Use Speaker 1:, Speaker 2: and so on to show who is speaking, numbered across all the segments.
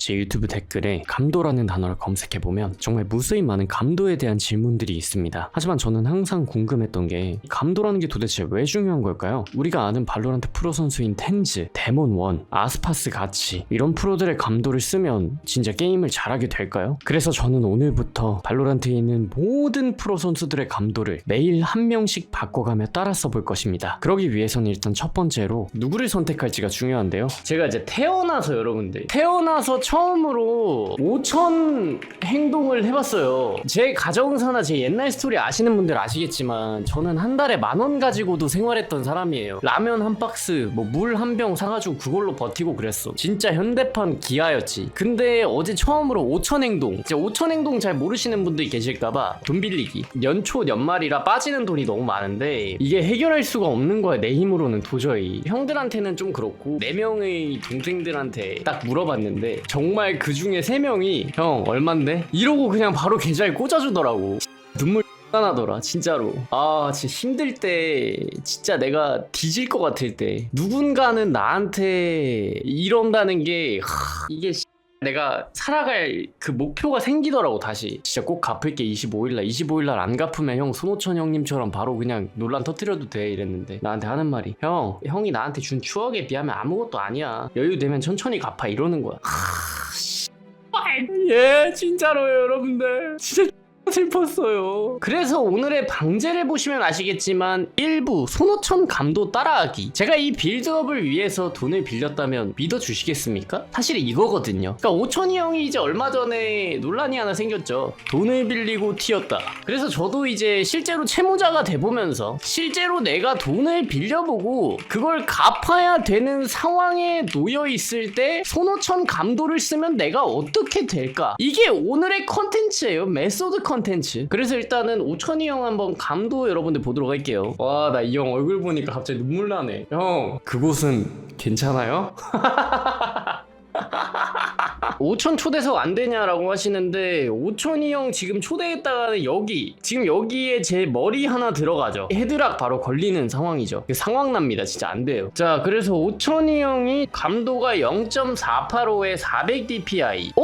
Speaker 1: 제 유튜브 댓글에 감도라는 단어를 검색해보면 정말 무수히 많은 감도에 대한 질문들이 있습니다. 하지만 저는 항상 궁금했던 게 감도라는 게 도대체 왜 중요한 걸까요? 우리가 아는 발로란트 프로 선수인 텐즈, 데몬1, 아스파스 같이 이런 프로들의 감도를 쓰면 진짜 게임을 잘하게 될까요? 그래서 저는 오늘부터 발로란트에 있는 모든 프로 선수들의 감도를 매일 한 명씩 바꿔가며 따라 써볼 것입니다. 그러기 위해서는 일단 첫 번째로 누구를 선택할지가 중요한데요. 제가 이제 태어나서 여러분들 태어나서 처음으로 5천 행동을 해봤어요. 제 가정사나 제 옛날 스토리 아시는 분들 아시겠지만 저는 한 달에 만 원 가지고도 생활했던 사람이에요. 라면 한 박스, 뭐 물 한 병 사가지고 그걸로 버티고 그랬어. 진짜 현대판 기아였지. 근데 어제 처음으로 5천 행동. 이제 5천 행동 잘 모르시는 분들이 계실까봐 돈 빌리기. 연초 연말이라 빠지는 돈이 너무 많은데 이게 해결할 수가 없는 거야 내 힘으로는 도저히. 형들한테는 좀 그렇고 네 명의 동생들한테 딱 물어봤는데 정말 그 중에 세 명이 형 얼만데? 이러고 그냥 바로 계좌에 꽂아주더라고. 눈물 나더라 진짜로 아 진짜 힘들 때 진짜 내가 뒤질 것 같을 때 누군가는 나한테 이런다는 게 하, 이게 씨, 내가 살아갈 그 목표가 생기더라고 다시 진짜 꼭 갚을게 25일날 25일날 안 갚으면 형 손호천 형님처럼 바로 그냥 논란 터뜨려도 돼 이랬는데 나한테 하는 말이 형 형이 나한테 준 추억에 비하면 아무것도 아니야 여유 되면 천천히 갚아 이러는 거야 하, 씨. 예 진짜로요 여러분들. 진짜 슬펐어요. 그래서 오늘의 방제를 보시면 아시겠지만 일부 손오천 감도 따라하기. 제가 이 빌드업을 위해서 돈을 빌렸다면 믿어주시겠습니까? 사실 이거거든요. 그러니까 오천이 형이 이제 얼마 전에 논란이 하나 생겼죠. 돈을 빌리고 튀었다. 그래서 저도 이제 실제로 채무자가 돼보면서 실제로 내가 돈을 빌려보고 그걸 갚아야 되는 상황에 놓여 있을 때 손오천 감도를 쓰면 내가 어떻게 될까? 이게 오늘의 컨텐츠예요. 메소드 컨텐츠. 그래서 일단은 오천이 형 한번 감도 여러분들 보도록 할게요. 와, 나 이 형 얼굴 보니까 갑자기 눈물 나네. 형, 그곳은 괜찮아요? 5천 초대석 안 되냐라고 하시는데 5천이 형 지금 초대했다가는 여기 지금 여기에 제 머리 하나 들어가죠 헤드락 바로 걸리는 상황이죠 상황 납니다 진짜 안 돼요 자 그래서 5천이 형이 감도가 0.485에 400 dpi 어?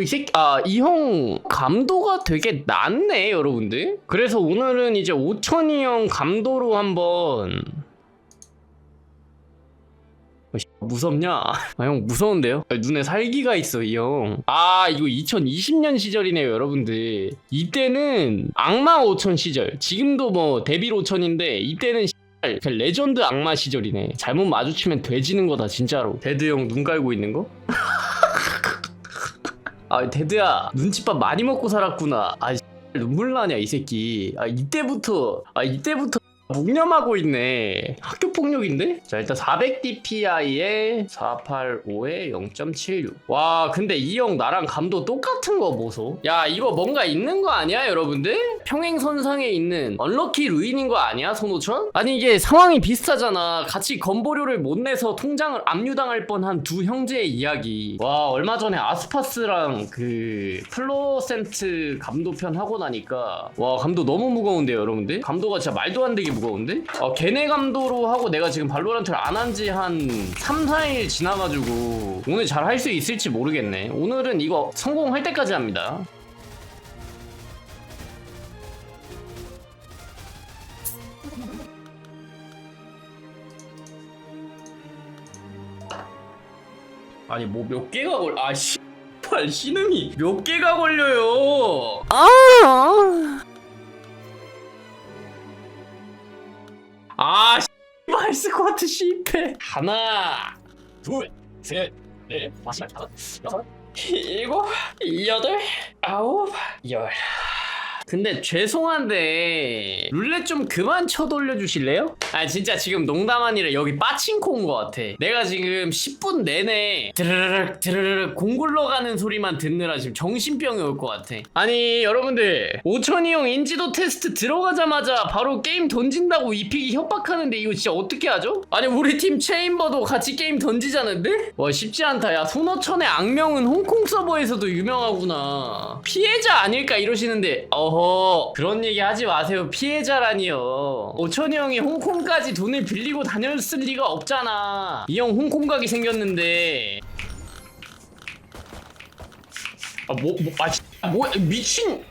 Speaker 1: 이 새끼 아 이형 감도가 되게 낮네 여러분들 그래서 오늘은 이제 5천이 형 감도로 한번 어, 씨, 무섭냐? 아 형 무서운데요? 아, 눈에 살기가 있어 이 형. 아 이거 2020년 시절이네요 여러분들. 이때는 악마 5천 시절. 지금도 뭐 데빌 5천인데 이때는 그냥 레전드 악마 시절이네. 잘못 마주치면 돼지는 거다 진짜로. 데드 형 눈 깔고 있는 거? 아 데드야 눈칫밥 많이 먹고 살았구나. 아 씨, 눈물 나냐 이 새끼. 아 이때부터 아 이때부터 묵념하고 있네. 학교 폭력인데? 자, 일단 400 DPI에 485에 0.76. 와, 근데 이 형 나랑 감도 똑같은 거 보소. 야, 이거 뭔가 있는 거 아니야, 여러분들? 평행선상에 있는 언럭키 루인인 거 아니야, 손오천? 아니, 이게 상황이 비슷하잖아. 같이 건보료를 못 내서 통장을 압류당할 뻔한 두 형제의 이야기. 와, 얼마 전에 아스파스랑 그 플로센트 감도편 하고 나니까 와, 감도 너무 무거운데요, 여러분들? 감도가 진짜 말도 안 되게 무거운데? 어, 걔네 감도로 하고 내가 지금 발로란트를 안 한 지 한 3, 4일 지나가지고 오늘 잘 할 수 있을지 모르겠네. 오늘은 이거 성공할 때까지 합니다. 아니 뭐 몇 개가 걸... 아 씨... 발 신음이 몇 개가 걸려요 아 스쿼트 실패. 하나 둘 셋넷 다섯 여섯 일곱 여덟 아홉 열 근데 죄송한데 룰렛 좀 그만 쳐 돌려 주실래요? 아 진짜 지금 농담 아니라 여기 빠친코 온 것 같아 내가 지금 10분 내내 드르륵 드르륵 공 굴러 가는 소리만 듣느라 지금 정신병이 올 것 같아 아니 여러분들 오천이 형 인지도 테스트 들어가자마자 바로 게임 던진다고 이픽이 협박하는데 이거 진짜 어떻게 하죠? 아니 우리 팀 체인버도 같이 게임 던지자는데? 와 쉽지 않다 야 손오천의 악명은 홍콩 서버에서도 유명하구나 피해자 아닐까 이러시는데 어허 그런 얘기 하지 마세요 피해자라니요 오천이 형이 홍콩까지 돈을 빌리고 다녔을 리가 없잖아 이 형 홍콩 가기 생겼는데 아, 뭐, 뭐, 아, 씨, 뭐, 미친.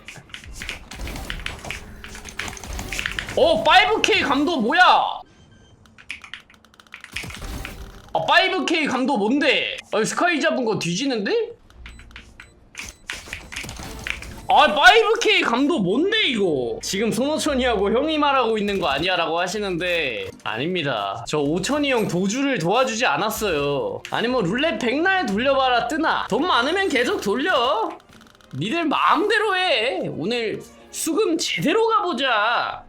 Speaker 1: 어, 5K 감도 뭐야? 아, 5K 감도 뭔데? 아, 스카이 잡은 거 뒤지는데? 아, 5K 감도 뭔데, 이거? 지금 손호천이하고 형이 말하고 있는 거 아니야? 라고 하시는데, 아닙니다. 저 오천이 형 도주를 도와주지 않았어요. 아니, 뭐, 룰렛 백날 돌려봐라, 뜨나? 돈 많으면 계속 돌려. 니들 마음대로 해. 오늘 수금 제대로 가보자.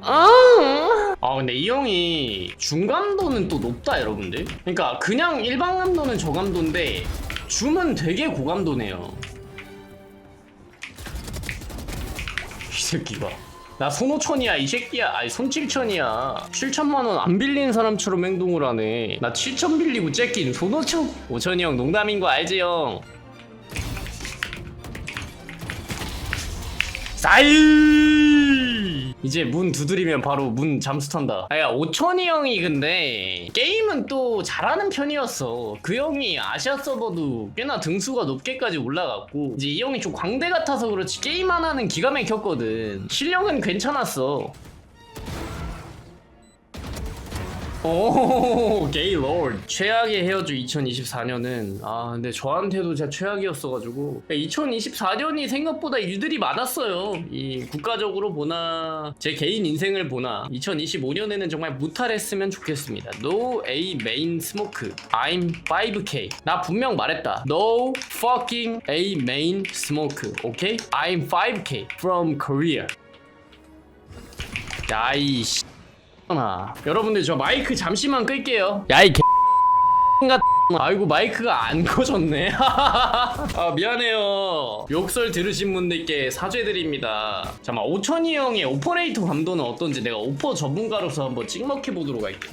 Speaker 1: 아, 아 근데 이 형이 중감도는 또 높다 여러분들 그러니까 그냥 일반 감도는 저감도인데 줌은 되게 고감도네요 새끼가. 나 손오천이야 이 새끼야. 아니 손칠천이야. 7천만원 안 빌린 사람처럼 행동을 하네. 나 7천 빌리고 째낀 손오천. 오천이 형 농담인 거 알지 형? 싸이 이제 문 두드리면 바로 문 잠수 탄다. 아야 오천이 형이 근데 게임은 또 잘하는 편이었어. 그 형이 아시아 서버도 꽤나 등수가 높게까지 올라갔고 이제 이 형이 좀 광대 같아서 그렇지 게임 하나는 기가 막혔거든. 실력은 괜찮았어 오 게이 로드 최악의 헤어져 2024년은 아 근데 저한테도 진짜 최악이었어가지고. 2024년이 생각보다 일들이 많았어요. 이 국가적으로 보나 제 개인 인생을 보나 2025년에는 정말 무탈했으면 좋겠습니다. No A main smoke. I'm 5K 나 분명 말했다. No fucking A main smoke 오케이? I'm 5K from Korea. 야이씨 나. 여러분들 저 마이크 잠시만 끌게요. 야이 개같 아이고 마이크가 안 꺼졌네. 아 미안해요. 욕설 들으신 분들께 사죄드립니다. 잠깐 오천이 형의 오퍼레이터 감도는 어떤지 내가 오퍼 전문가로서 한번 찍먹해 보도록 할게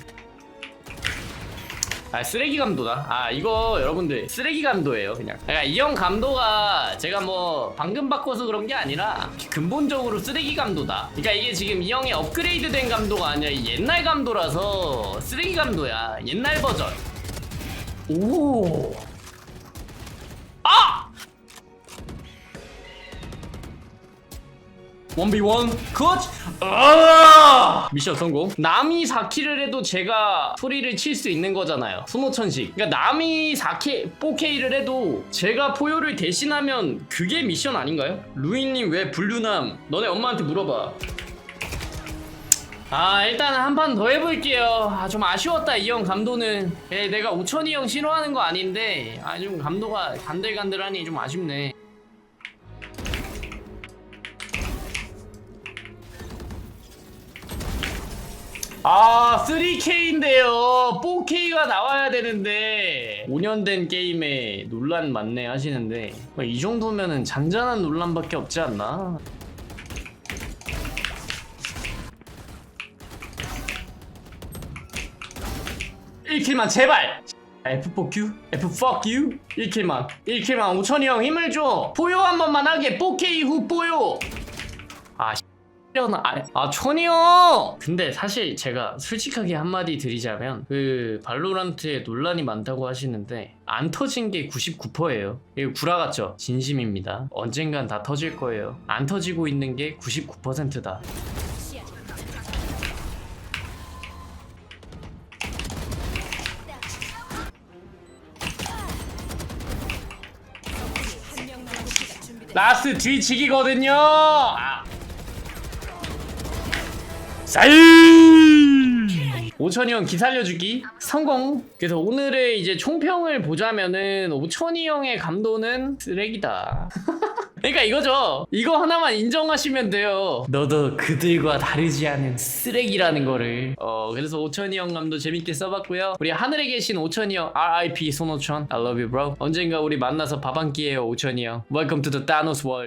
Speaker 1: 아 쓰레기 감도다. 아 이거 여러분들 쓰레기 감도예요 그냥. 그러니까 이형 감도가 제가 뭐 방금 바꿔서 그런 게 아니라 근본적으로 쓰레기 감도다. 그러니까 이게 지금 이 형이 업그레이드 된 감도가 아니라 이 옛날 감도라서 쓰레기 감도야. 옛날 버전. 오! 아! 1v1 컷! 아! 미션 성공. 남이 4킬을 해도 제가 소리를 칠 수 있는 거잖아요. 손오천식. 그러니까 남이 4K, 4K를 해도 제가 포효를 대신하면 그게 미션 아닌가요? 루인님 왜 블루남? 너네 엄마한테 물어봐. 아 일단 한 판 더 해볼게요. 아 좀 아쉬웠다 이 형 감도는. 예, 내가 오천이 형 싫어하는 거 아닌데 아 좀 감도가 간들간들하니 좀 아쉽네 아 3K인데요. 4K가 나와야 되는데. 5년 된 게임에 논란 많네 하시는데. 이 정도면은 잔잔한 논란밖에 없지 않나? 1킬만 제발! F4Q? F4Q? 1킬만. 1킬만 5천이 형 힘을 줘. 포효 한 번만 하게. 4K 후 포효. 아 려나 아, 아 천이 형 근데 사실 제가 솔직하게 한마디 드리자면 그 발로란트에 논란이 많다고 하시는데 안 터진 게 99%예요 이거 구라 같죠? 진심입니다 언젠간 다 터질 거예요 안 터지고 있는 게 99%다 라스트 뒤치기거든요. 아. 쌀! 오천이 형 기살려주기 성공. 그래서 오늘의 이제 총평을 보자면은 오천이 형의 감도는 쓰레기다. 그러니까 이거죠. 이거 하나만 인정하시면 돼요. 너도 그들과 다르지 않은 쓰레기라는 거를. 어 그래서 오천이 형 감도 재밌게 써봤고요. 우리 하늘에 계신 오천이 형 R.I.P. 손오천 I love you bro. 언젠가 우리 만나서 밥 한끼 해요 오천이 형. Welcome to the Thanos world.